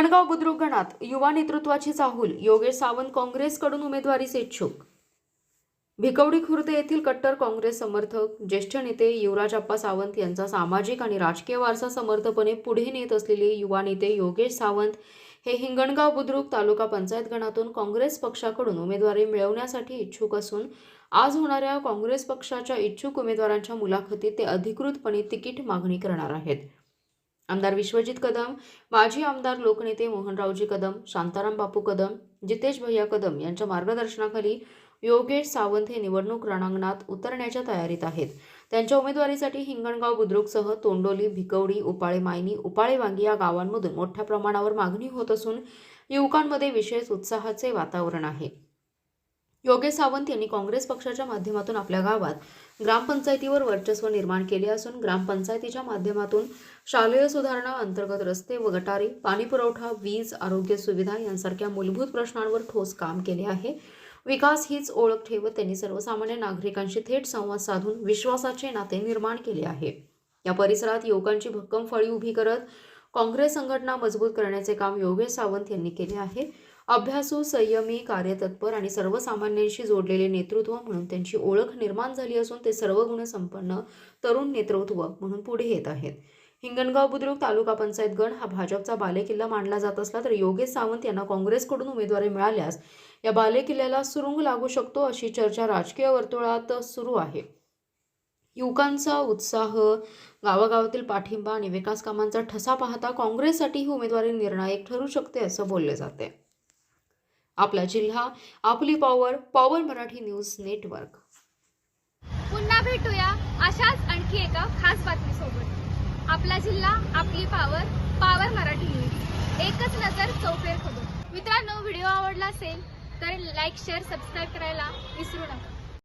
गणगाव बुद्रुक गणात युवा नेतृत्वाची चाहूल योगेश सावंत काँग्रेसकडून उमेदवारीस इच्छुक. भिकवडी खुर्द येथील कट्टर काँग्रेस समर्थक ज्येष्ठ नेते युवराज अप्पा सावंत यांचा सामाजिक आणि राजकीय वारसा समर्थपणे पुढे नेत असलेले युवा नेते योगेश सावंत हे हिंगणगाव बुद्रुक तालुका पंचायत गणातून काँग्रेस पक्षाकडून उमेदवारी मिळवण्यासाठी इच्छुक असून आज होणाऱ्या काँग्रेस पक्षाच्या इच्छुक उमेदवारांच्या मुलाखतीत ते अधिकृतपणे तिकीट मागणी करणार आहेत. आमदार विश्वजित कदम माजी आमदार लोकनेते मोहनरावजी कदम शांताराम बापू कदम जितेश भैया कदम यांच्या मार्गदर्शनाखाली योगेश सावंत हे निवडणूक रणांगणात उतरण्याच्या तयारीत आहेत. त्यांच्या उमेदवारीसाठी हिंगणगाव बुद्रुकसह तोंडोली भिकवडी उपाळे मायनी उपाळे वांगी या गावांमधून मोठ्या प्रमाणावर मागणी होत असून युवकांमध्ये विशेष उत्साहाचे वातावरण आहे. योगेश सावंत यांनी काँग्रेस पक्षाच्या माध्यमातून आपल्या गावात ग्रामपंचायतीवर वर्चस्व निर्माण केले असून ग्रामपंचायतीच्या माध्यमातून शालेय सुधारणा अंतर्गत रस्ते व गटारी पाणीपुरवठा वीज आरोग्य सुविधा यांसारख्या मूलभूत प्रश्नांवर ठोस काम केले आहे. विकास हीच ओळख ठेवत त्यांनी सर्वसामान्य नागरिकांशी थेट संवाद साधून विश्वासाचे नाते निर्माण केले आहे. या परिसरात युवकांची भक्कम फळी उभी करत काँग्रेस संघटना मजबूत करण्याचे काम योगेश सावंत यांनी केले आहे. अभ्यासू संयमी कार्यतत्पर आणि सर्वसामान्यांशी जोडलेले नेतृत्व म्हणून त्यांची ओळख निर्माण झाली असून ते सर्व गुणसंपन्न तरुण नेतृत्व म्हणून पुढे येत आहेत. हिंगणगाव बुद्रुक तालुका पंचायत गण हा भाजपचा बालेकिल्ला मानला जात असला तर योगेश सावंत यांना काँग्रेसकडून उमेदवारी मिळाल्यास या बालेकिल्ल्याला सुरुंग लागू शकतो अशी चर्चा राजकीय वर्तुळात सुरू आहे. युवकांचा उत्साह गावागावातील पाठिंबा आणि विकास कामांचा ठसा पाहता काँग्रेससाठी ही उमेदवारी निर्णायक ठरू शकते असं बोलले जाते आपला जिल्हा आपली power power Marathi news network पुन्हा भेटूया अशाच आणखी एका खास बातमीसोबत. आपला जिल्हा आपली पॉवर पॉवर मराठी न्यूज एकच नजर चौफेर खबर. मित्रांनो व्हिडिओ आवडला असेल तर लाईक शेअर सबस्क्राईब करायला विसरू नका.